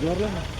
Bien, bien.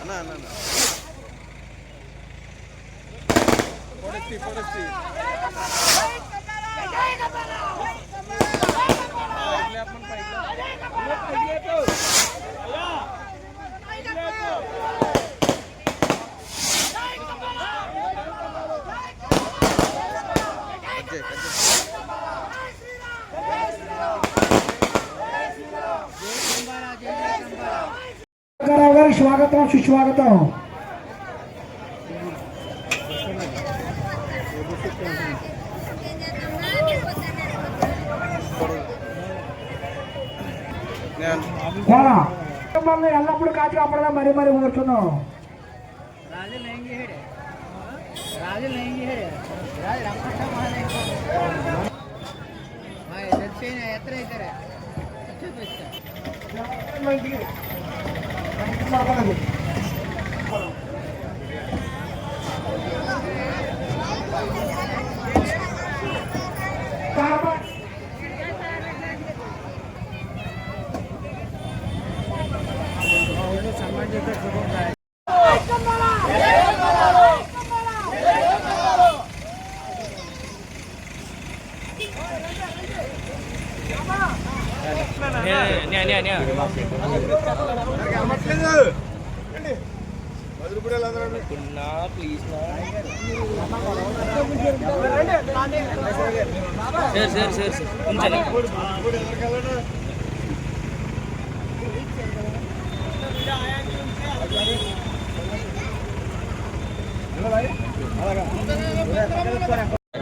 అన్న అన్న అన్న. పొడస్తి పొడస్తి పైకి లేపమని పైకి లేపు స్వాగతం సుస్వాగతం. మమ్మల్ని ఎల్లప్పుడు కాచి కాపాడదా మరీ మరీ ఊరుతున్నాం. ఎత్తర. అయితే কথা సార్ సార్ సార్ సార్ ఉంచండి.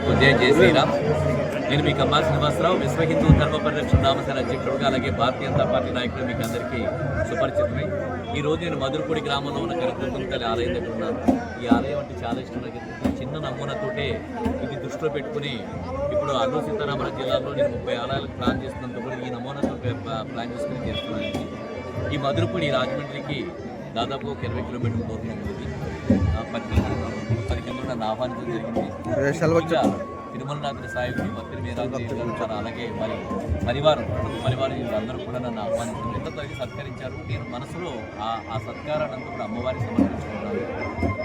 ఉదయం చేసేదా? నేను మీ కమ్మా శ్రీనివాసరావు విశ్వ హిందూ ధర్మ పరిరక్షణ నామసేన అధ్యక్షుడుగా అలాగే భారతీయ జనతా పార్టీ నాయకుడు మీకు అందరికీ సుపరిచితమై ఈ రోజు నేను మధురపూడి గ్రామంలో ఉన్న కనకదుర్గం తల్లి ఆలయం దగ్గర ఉన్నాను. ఈ ఆలయం అంటే చాలా ఇష్టం నాకు. చిన్న నమూనాతోటే ఇది దృష్టిలో పెట్టుకుని ఇప్పుడు అల్లూరు సీతారామరాజు జిల్లాలో నేను ముప్పై ఆలయాలకు ప్లాన్ చేస్తున్నందుకు కూడా ఈ నమూనాతో ప్లాన్ చేసుకుని చేస్తున్నాను ఈ మధురపూడి రాజమండ్రికి దాదాపు ఒక ఇరవై కిలోమీటర్ల దూరంలో ఉంది. ఆ పది పది కిలోమీటర్లు ఆహ్వానించడం జరిగింది. ఇంకా తిరుమలనాథుడి సాయిబుని భక్తులు గారు అలాగే మరి పరివారం పరివారం వీళ్ళందరూ కూడా నన్ను ఆహ్వానించారు. ఎంత తగిన సత్కరించారు. నేను మనసులో ఆ ఆ సత్కారాన్ని అంతా కూడా అమ్మవారికి సమర్పించుకున్నాను.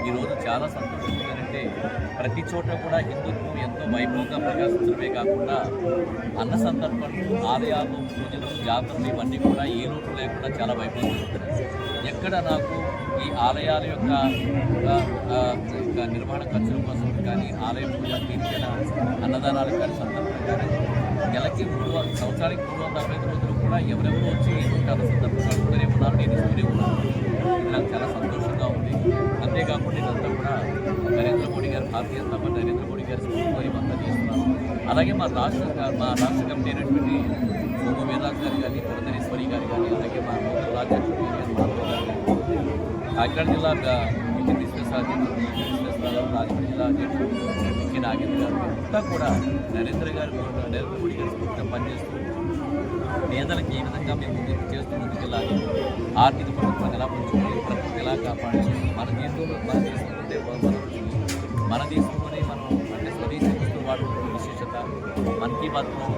ఈరోజు చాలా సంతోషం. ఏంటంటే ప్రతి చోట కూడా హిందుత్వం ఎంతో వైభవంగా ప్రకాశించడమే కాకుండా అన్న సందర్భాలు ఆలయాలు పూజలు జాతరలు ఇవన్నీ కూడా ఏ లోటు లేకుండా చాలా వైభవంగా జరుగుతున్నాయి. ఎక్కడ నాకు ఈ ఆలయాల యొక్క ఆ, నిర్వహణ ఖర్చుల కోసం కానీ ఆలయ పూజ తీర్చేలా అన్నదానాలకు కానీ సందర్భం కానీ నెలకి మూడు సంవత్సరానికి మూడు వందల అరవై ఐదు రోజులు కూడా ఎవరెవరు వచ్చి ఎటువంటి సందర్భంగా అడుగుతూనే ఉన్నారు నేను ఇస్తూనే ఉన్నాను. ఇది నాకు చాలా సంతోషంగా ఉంది. అంతేకాకుండా ఇదంతా కూడా నరేంద్ర మోడీ గారు భారతీయ జనతా పార్టీ నరేంద్ర మోడీ గారి స్ఫూర్తితో ఇవంతా చేస్తున్నాను అలాగే మా రాష్ట్ర మా రాష్ట్ర కమిటీ అయినటువంటి సోము వీర్రాజు గారు కానీ పురంధరేశ్వరి గారు కానీ అలాగే మా లోకల్ కాకినాడ జిల్లా మిషన్ బిజినెస్ బిజినెస్ రాజమండ్రి జిల్లా అధ్యక్షుడు మిక్కి నాగేంద్ర గారు. అంతా కూడా నరేంద్ర గారు నరేంద్ర మోడీ గారు స్ఫూర్తిగా పనిచేస్తూ పేదలకు ఏ విధంగా మేము ముందుకు చేస్తూ ముందుకెళ్ళాలి ఆర్థిక ప్రభుత్వాన్ని ఎలా పంచుకోవాలి ప్రకృతి ఎలా కాపాడాలి మన దేశంలో మన దేశం మన దేశంలోనే మనం అంటే స్వదేశీ వస్తువులు వాడుతున్న విశేషత మన్ కీ బాత్లో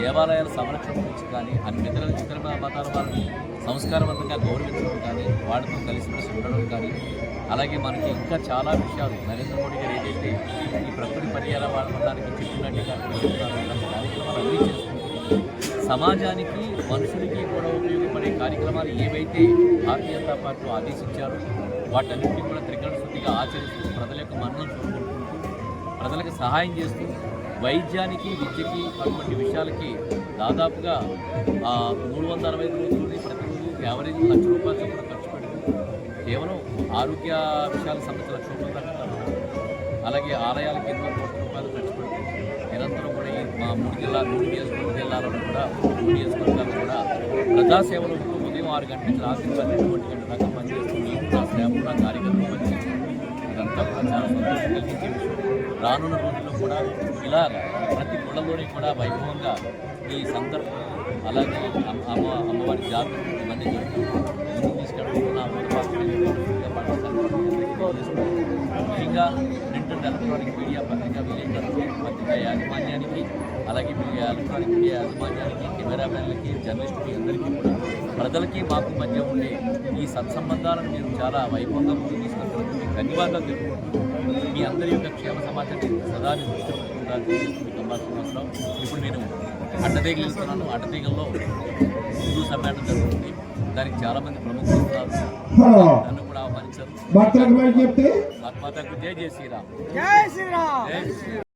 దేవాలయాల సంరక్షణ గురించి కానీ అన్ని ఇతర ఇతర మతాల వారిని సంస్కారవంతంగా గౌరవించడం కానీ వాటితో కలిసిమెలిసి ఉండడం కానీ అలాగే మనకి ఇంకా చాలా విషయాలు నరేంద్ర మోడీ గారు ఏదైతే ఈ ప్రకృతి పర్యాల చెప్పినట్టుగా చెప్పినట్టు కార్యక్రమాలు అన్నీ చేసుకుంటూ సమాజానికి మనుషులకి కూడా ఉపయోగపడే కార్యక్రమాలు ఏవైతే భారతీయ జనతా పార్టీ ఆదేశించారో వాటన్నింటినీ కూడా త్రికరణ శుద్ధిగా ఆచరిస్తూ ప్రజల యొక్క మరణం చూసుకుంటూ ప్రజలకు సహాయం చేస్తూ వైద్యానికి విద్యకి అటువంటి విషయాలకి దాదాపుగా మూడు వందల అరవై ఐదు రోజులు ప్రతిరోజు యావరేజ్ లక్ష రూపాయలు చొప్పున ఖర్చు పెడుతూ కేవలం ఆరోగ్య విషయాలకు సంబంధించిన లక్ష రూపాయలు దాకా అలాగే ఆలయాలకు ఎనిమిది కోట్ల రూపాయలు ఖర్చు పెడుతూ నిరంతరం కూడా ఈ మా మూడు జిల్లా మూడు నియోజకవర్గ జిల్లాలలో కూడా మూడు నియోజకవర్గాలు కూడా ప్రజాసేవలు ఉదయం ఆరు గంటల నుంచి రాత్రి పన్నెండు ఒంటి గంటల దాకా పనిచేస్తూ నేను నా స్టాఫ్ నా కార్యకర్తలు పనిచేస్తూ ఇదంతా కూడా చాలా సంతోషం కలిగించే విషయం రానున్న రోజుల్లో కూడా ఇలా ప్రతి కులంలోని కూడా వైభవంగా ఈ సందర్భం అలాగే అమ్మ అమ్మవారి జాతర ఇవన్నీ జరుగుతూ ముందుకు తీసుకెళ్ళడం నా ముఖ్యంగా ప్రింట్ అండ్ ఎలక్ట్రానిక్ మీడియా పత్రిక విలేకరులు పత్రిక యాజమాన్యానికి అలాగే మీ ఎలక్ట్రానిక్ మీడియా యాజమాన్యానికి కెమెరామెన్లకి జర్నలిస్టులకి అందరికీ కూడా ప్రజలకి మాకు మధ్య ఉండే ఈ సత్సంబంధాలను మీరు చాలా వైభవంగా ముందుకు తీసుకెళ్తున్నందుకు ధన్యవాదాలు తెలుపుకుంటున్నాను. మీ అందరి యొక్క క్షేమ సమాచారం సదా నేను దృష్టి పెట్టుకుంటా తెలియజేస్తుంది కంబాల్ శ్రీనివాసరావు ఇప్పుడు నేను అడ్డతీగలు వెళ్తున్నాను. అడ్డతీగల్లో హిందూ సమ్మేళనం జరుగుతుంది. దానికి చాలా మంది ప్రముఖులు ఉన్నారు. నన్ను కూడా ఆహ్వానించారు భక్తులకు మరి చెప్తే? ఆత్మాతకు జై జై శ్రీరామ్. జై శ్రీరామ్. జై శ్రీరామ్.